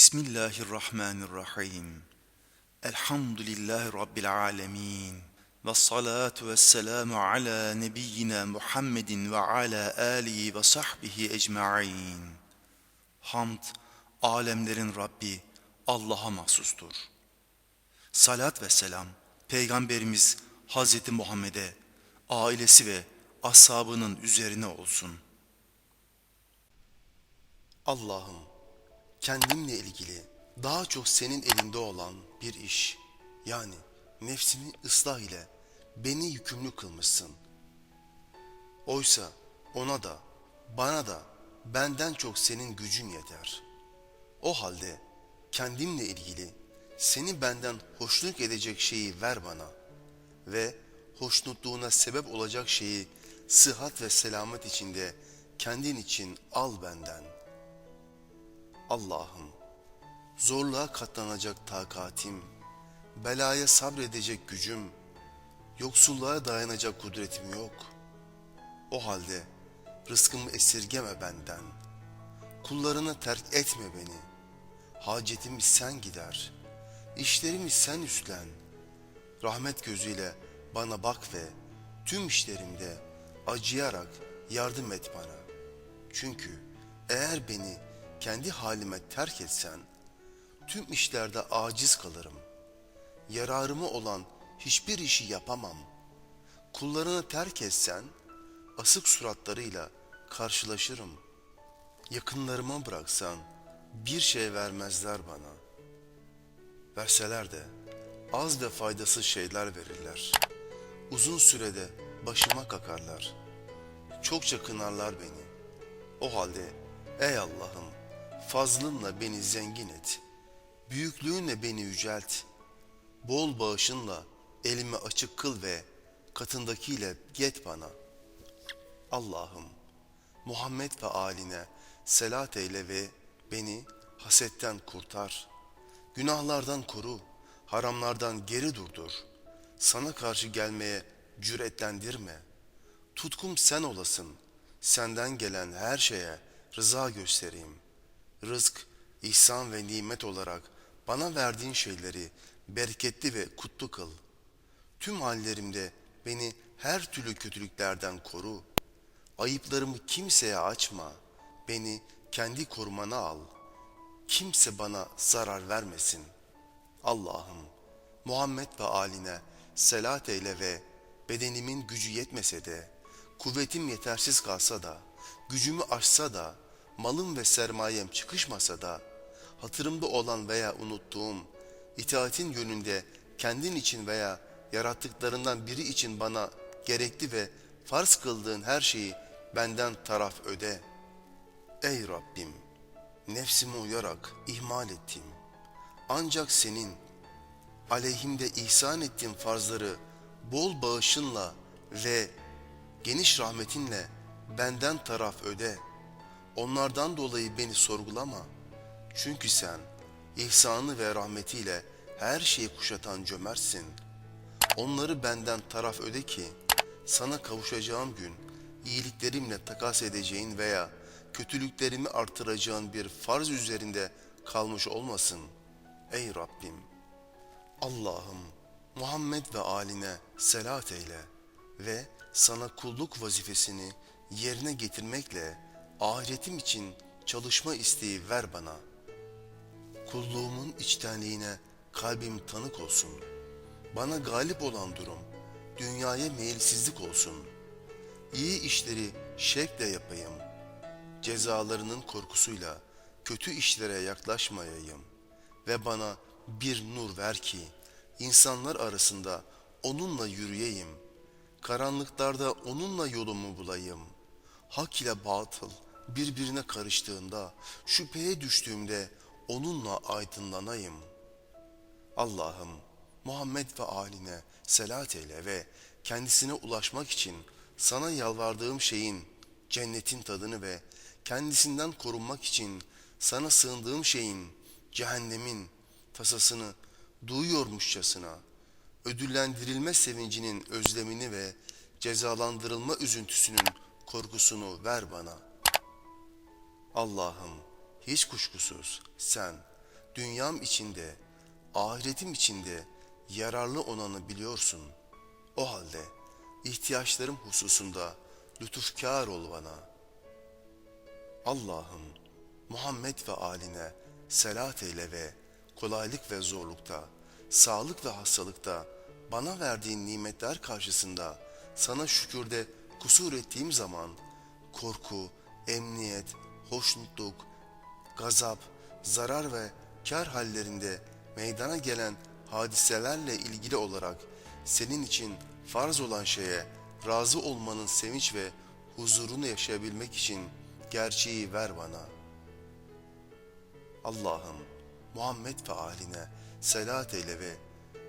Bismillahirrahmanirrahim. Elhamdülillahi Rabbil alemin. Ve salatu ve selamu ala nebiyyina Muhammedin ve ala alihi ve sahbihi ecma'in. Hamd, alemlerin Rabbi Allah'a mahsustur. Salat ve selam, Peygamberimiz Hazreti Muhammed'e, ailesi ve ashabının üzerine olsun. Allah'ım kendimle ilgili daha çok senin elinde olan bir iş yani nefsimi ıslah ile beni yükümlü kılmışsın. Oysa ona da bana da benden çok senin gücün yeter. O halde kendimle ilgili seni benden hoşnut edecek şeyi ver bana ve hoşnutluğuna sebep olacak şeyi sıhhat ve selamet içinde kendin için al benden. Allah'ım zorluğa katlanacak takatim, belaya sabredecek gücüm, yoksulluğa dayanacak kudretim yok. O halde rızkımı esirgeme benden. Kullarına terk etme beni. Hacetimi sen gider. İşlerimi sen üstlen. Rahmet gözüyle bana bak ve tüm işlerimde acıyarak yardım et bana. Çünkü eğer beni kendi halime terk etsen, tüm işlerde aciz kalırım. Yararımı olan hiçbir işi yapamam. Kullarını terk etsen, asık suratlarıyla karşılaşırım. Yakınlarıma bıraksan, bir şey vermezler bana. Verseler de az ve faydasız şeyler verirler. Uzun sürede başıma kakarlar. Çokça kınarlar beni. O halde ey Allah'ım fazlınla beni zengin et. Büyüklüğünle beni yücelt. Bol bağışınla elimi açık kıl ve katındakiyle get bana. Allah'ım Muhammed ve aline selat eyle ve beni hasetten kurtar. Günahlardan koru, haramlardan geri durdur. Sana karşı gelmeye cüretlendirme. Tutkum sen olasın. Senden gelen her şeye rıza göstereyim. Rızk, ihsan ve nimet olarak bana verdiğin şeyleri bereketli ve kutlu kıl. Tüm hallerimde beni her türlü kötülüklerden koru. Ayıplarımı kimseye açma. Beni kendi korumana al. Kimse bana zarar vermesin. Allah'ım Muhammed ve aline selat eyle ve bedenimin gücü yetmese de, kuvvetim yetersiz kalsa da, gücümü aşsa da, malım ve sermayem çıkışmasa da, hatırımda olan veya unuttuğum, itaatin yönünde kendin için veya yarattıklarından biri için bana gerekli ve farz kıldığın her şeyi benden taraf öde. Ey Rabbim, nefsime uyarak ihmal ettim. Ancak senin aleyhimde ihsan ettiğin farzları bol bağışınla ve geniş rahmetinle benden taraf öde. Onlardan dolayı beni sorgulama. Çünkü sen ihsanı ve rahmetiyle her şeyi kuşatan cömertsin. Onları benden taraf öde ki sana kavuşacağım gün iyiliklerimle takas edeceğin veya kötülüklerimi artıracağın bir farz üzerinde kalmış olmasın. Ey Rabbim! Allah'ım Muhammed ve aline selat eyle ve sana kulluk vazifesini yerine getirmekle ahiretim için çalışma isteği ver bana. Kulluğumun içtenliğine kalbim tanık olsun. Bana galip olan durum, dünyaya meyilsizlik olsun. İyi işleri şevkle yapayım. Cezalarının korkusuyla kötü işlere yaklaşmayayım. Ve bana bir nur ver ki, insanlar arasında onunla yürüyeyim. Karanlıklarda onunla yolumu bulayım. Hak ile batıl birbirine karıştığında, şüpheye düştüğümde onunla aydınlanayım. Allah'ım Muhammed ve aline selat eyle ve kendisine ulaşmak için sana yalvardığım şeyin cennetin tadını ve kendisinden korunmak için sana sığındığım şeyin cehennemin tasasını duyuyormuşçasına ödüllendirilme sevincinin özlemini ve cezalandırılma üzüntüsünün korkusunu ver bana. Allah'ım hiç kuşkusuz sen dünyam içinde, ahiretim içinde yararlı olanı biliyorsun. O halde ihtiyaçlarım hususunda lütufkar ol bana. Allah'ım Muhammed ve aline selat eyle ve kolaylık ve zorlukta, sağlık ve hastalıkta bana verdiğin nimetler karşısında sana şükürde kusur ettiğim zaman korku, emniyet, hoşnutluk, gazap, zarar ve kar hallerinde meydana gelen hadiselerle ilgili olarak senin için farz olan şeye razı olmanın sevinç ve huzurunu yaşayabilmek için gerçeği ver bana. Allah'ım Muhammed ve aline selat eyle ve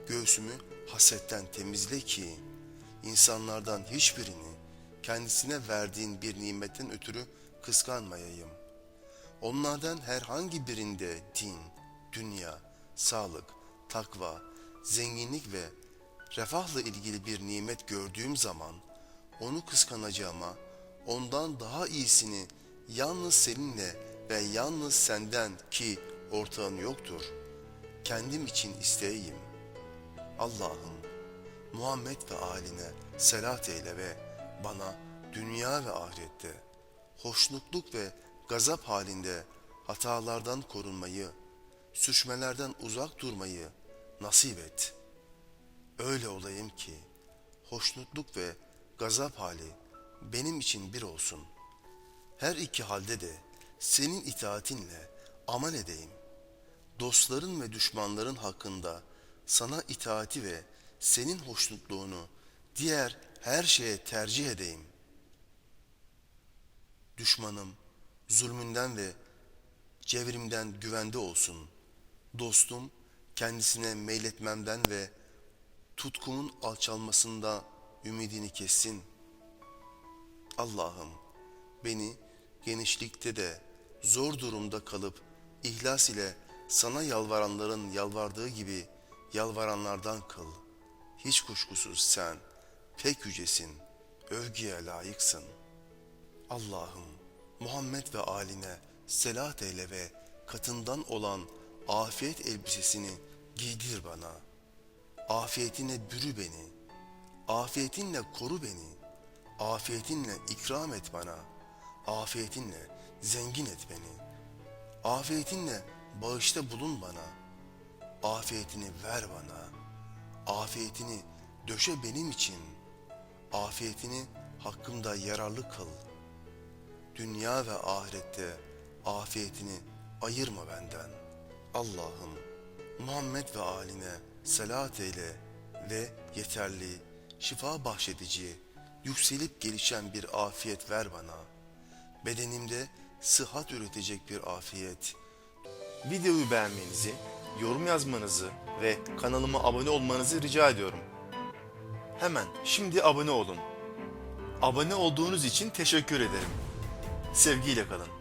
göğsümü hasetten temizle ki insanlardan hiçbirini kendisine verdiğin bir nimetten ötürü kıskanmayayım. Onlardan herhangi birinde din, dünya, sağlık, takva, zenginlik ve refahla ilgili bir nimet gördüğüm zaman onu kıskanacağıma ondan daha iyisini yalnız seninle ve yalnız senden ki ortağın yoktur. Kendim için isteyeyim. Allah'ım Muhammed ve aline selat eyle ve bana dünya ve ahirette hoşnutluk ve gazap halinde hatalardan korunmayı, sürçmelerden uzak durmayı nasip et. Öyle olayım ki hoşnutluk ve gazap hali benim için bir olsun. Her iki halde de senin itaatinle amel edeyim. Dostların ve düşmanların hakkında sana itaati ve senin hoşnutluğunu diğer her şeye tercih edeyim. Düşmanım zulmünden ve cevrimden güvende olsun. Dostum kendisine meyletmemden ve tutkumun alçalmasında ümidini kessin. Allah'ım beni genişlikte de zor durumda kalıp ihlas ile sana yalvaranların yalvardığı gibi yalvaranlardan kıl. Hiç kuşkusuz sen pek yücesin, övgüye layıksın. Allah'ım Muhammed ve aline selat eyle ve katından olan afiyet elbisesini giydir bana. Afiyetine bürü beni. Afiyetinle koru beni. Afiyetinle ikram et bana. Afiyetinle zengin et beni. Afiyetinle bağışta bulun bana. Afiyetini ver bana. Afiyetini döşe benim için. Afiyetini hakkımda yararlı kıl. Dünya ve ahirette afiyetini ayırma benden. Allah'ım Muhammed ve aline selat eyle ve yeterli, şifa bahşedici, yükselip gelişen bir afiyet ver bana. Bedenimde sıhhat üretecek bir afiyet, Videoyu beğenmenizi, yorum yazmanızı ve kanalıma abone olmanızı rica ediyorum. Hemen şimdi abone olun. Abone olduğunuz için teşekkür ederim. Sevgiyle kalın.